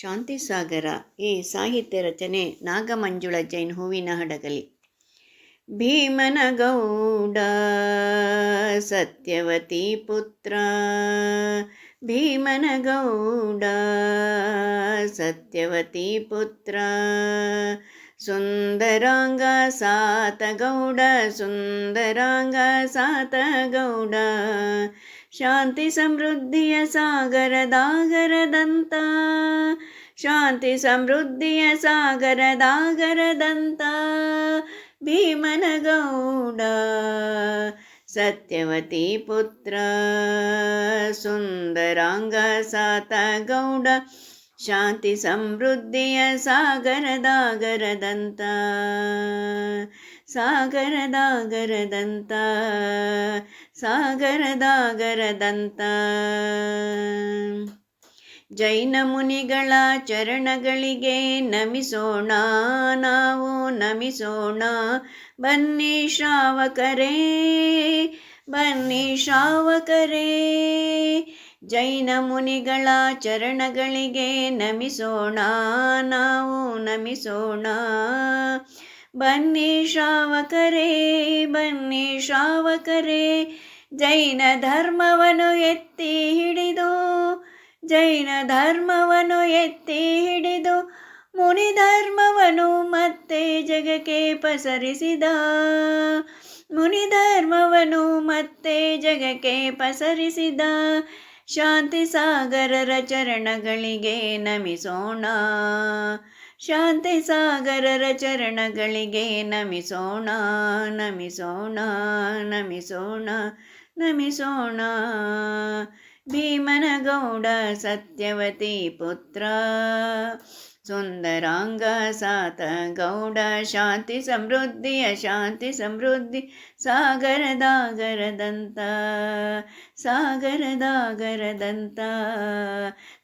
ಶಾಂತಿಸಾಗರ ಈ ಸಾಹಿತ್ಯ ರಚನೆ ನಾಗಮಂಜುಳ ಜೈನ್ ಹೂವಿನ ಹಡಗಲಿ. ಭೀಮನಗೌಡ ಸತ್ಯವತಿ ಪುತ್ರ. ಭೀಮನಗೌಡ ಸತ್ಯವತಿ ಪುತ್ರ. ಸುಂದರಾಂಗ ಸಾತಗೌಡ ಸುಂದರಾಂಗ ಸಾತಗೌಡ. ಶಾಂತಿ ಸಮೃದ್ಧಿಯ ಸಾಗರದಾಗರದಂತ शान्ति समृद्धि सागर दागर दन्ता भीमनगौडा सत्यवती पुत्र सुन्दराङ्गसा गौड शान्ति समृद्धि सागर दागर दन्ता सागर दागर दन्ता सागर दागर दन्त। ಜೈನ ಮುನಿಗಳ ಚರಣಗಳಿಗೆ ನಮಿಸೋಣ, ನಾವು ನಮಿಸೋಣ. ಬನ್ನಿ ಶ್ರಾವಕರೇ ಬನ್ನಿ ಶ್ರಾವಕರೇ. ಜೈನ ಮುನಿಗಳ ಚರಣಗಳಿಗೆ ನಮಿಸೋಣ, ನಾವು ನಮಿಸೋಣ. ಬನ್ನಿ ಶ್ರಾವಕರೇ ಬನ್ನಿ ಶ್ರಾವಕರೇ. ಜೈನ ಧರ್ಮವನ್ನು ಎತ್ತಿ ಹಿಡಿದು ಜೈನ ಧರ್ಮವನ್ನು ಎತ್ತಿ ಹಿಡಿದು ಮುನಿ ಧರ್ಮವನ್ನು ಮತ್ತೆ ಜಗಕ್ಕೆ ಪಸರಿಸಿದ. ಮುನಿ ಧರ್ಮವನ್ನು ಮತ್ತೆ ಜಗಕ್ಕೆ ಪಸರಿಸಿದ. ಶಾಂತಿ ಸಾಗರರ ಚರಣಗಳಿಗೆ ನಮಿಸೋಣ. ಶಾಂತಿ ಸಾಗರರ ಚರಣಗಳಿಗೆ ನಮಿಸೋಣ ನಮಿಸೋಣ ನಮಿಸೋಣ ನಮಿಸೋಣ. ಭೀಮನಗೌಡ ಸತ್ಯವತಿ ಪುತ್ರ. ಸುಂದರಾಂಗ ಸಾತ ಗೌಡ ಶಾಂತಿ ಸಮೃದ್ಧಿಯ ಶಾಂತಿ ಸಮೃದ್ಧಿ ಸಾಗರದಾಗರದಂತ ಸಾಗರದಾಗರದಂತ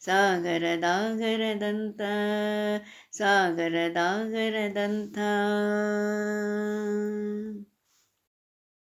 ಸಾಗರದಾಗರದಂತ ಸಾಗರದಾಗರದಂತ